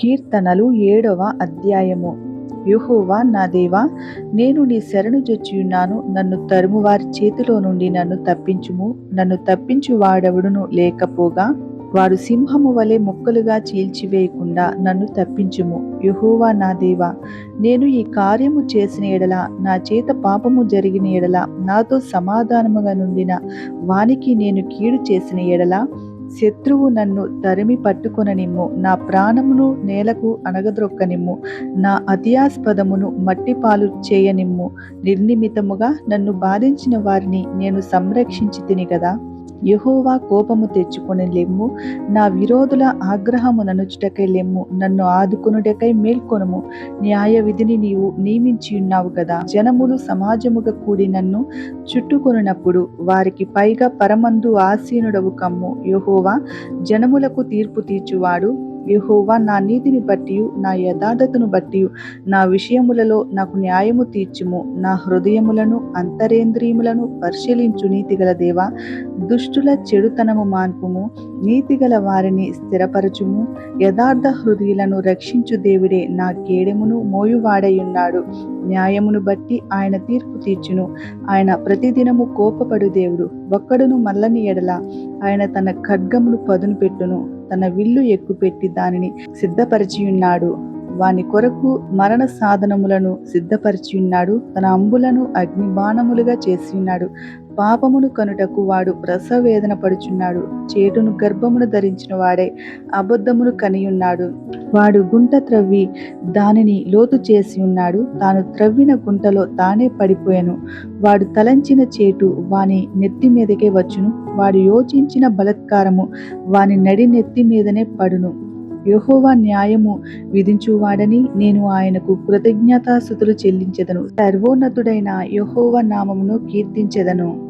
కీర్తనలు ఏడవ అధ్యాయము. యుహోవా నా దేవా నేను నీ శరణు జొచ్చియున్నాను. నన్ను తరుమువారి చేతిలో నుండి నన్ను తప్పించుము. నన్ను తప్పించు వాడెవడును లేకపోగా వారు సింహము వలె ముక్కలుగా చీల్చివేయకుండా నన్ను తప్పించుము. యుహోవా నా దేవా నేను ఈ కార్యము చేసిన ఎడల నా చేత పాపము జరిగిన ఎడల నాతో సమాధానముగా నుండిన వానికి నేను కీడు చేసిన ఎడల శత్రువు నన్ను తరిమి పట్టుకొననిమ్ము. నా ప్రాణమును నేలకు అనగద్రొక్కనిమ్ము నా అతియాస్పదమును మట్టిపాలు చేయనిమ్ము. నిర్నిమితముగా నన్ను బాధించిన వారిని నేను సంరక్షించి తిని కదా? యహోవా కోపము తెచ్చుకొని లెమ్ము నా విరోధుల ఆగ్రహము ననుచుటకై లెమ్ము నన్ను ఆదుకొనుటకై మేల్కొనుము. న్యాయ విధిని నీవు నియమించి ఉన్నావు కదా జనములు సమాజముగా కూడి నన్ను చుట్టుకొనున్నప్పుడు వారికి పైగా పరమందు ఆసీనుడవు కమ్ము. యహోవా జనములకు తీర్పు తీర్చువాడు. యెహోవా నా నీతిని బట్టి నా యథార్థతను బట్టి నా విషయములలో నాకు న్యాయము తీర్చుము. నా హృదయములను అంతరేంద్రియములను పరిశీలించు నీతిగల దేవా. దుష్టుల చెడుతనము మాన్పుము. నీతిగల వారిని స్థిరపరచుము. యథార్థ హృదయులను రక్షించు దేవుడే నా కేడెమును మోయువాడయున్నాడు. న్యాయమును బట్టి ఆయన తీర్పు తీర్చును. ఆయన ప్రతిదినము కోపపడు దేవుడు. ఒక్కడును మల్లని ఎడల. ఆయన తన ఖడ్గమును పదును పెట్టును తన విల్లు ఎక్కుపెట్టి దానిని సిద్ధపరిచియున్నాడు. వాని కొరకు మరణ సాధనములను సిద్ధపరిచి ఉన్నాడు తన అంబులను అగ్నిబాణములుగా చేసి ఉన్నాడు పాపమును కనుటకు వాడు ప్రసవేదన పడుచున్నాడు. చేటును గర్భమును ధరించిన వాడే అబద్ధమును కనియున్నాడు. వాడు గుంట త్రవ్వి దానిని లోతు చేసి ఉన్నాడు. తాను త్రవ్విన గుంటలో తానే పడిపోయాను. వాడు తలంచిన చేటు వాని నెత్తి మీదకే వచ్చును. వాడు యోచించిన బలత్కారము వాని నడి నెత్తి మీదనే పడును. యహోవా న్యాయము విధించువాడని నేను ఆయనకు కృతజ్ఞతాస్థుతులు చెల్లించెదను. సర్వోన్నతుడైన యహోవా నామమును కీర్తించెదను.